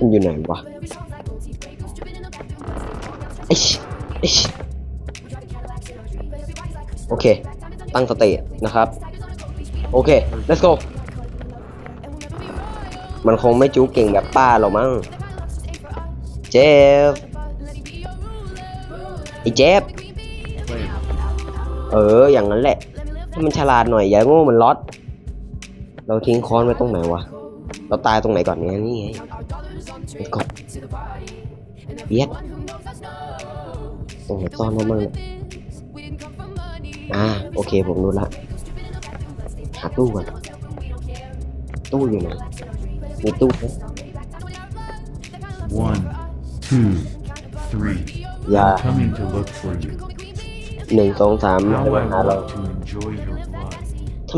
มันอยู่ไหนวะไอ้ชิไอ้ชิโอเค ตั้งสตินะครับ โอเค let's go มันคงไม่จู้เก่งแบบป้าหรอกมั้ง เจฟไอ้เจฟเออ อย่างนั้นแหละ ถ้ามันฉลาดหน่อยอย่าโง่เหมือนล็อตเราทิ้งค้อนไว้ตรงไหนวะเราตายตรงไหนก่อนเนี่ยนี่ไง let's go เบียดตรงไหนซ่อนไว้มั่งเนี่ยอ่าโอเคผมรู้ละหาตู้ก่อนตู้อยู่ไหนมีตู้ไหม One, two, three. Yeah. I'm coming to look for you. หนึ่งสองสาม Now ให้มาหา I เรา want to enjoy your blood.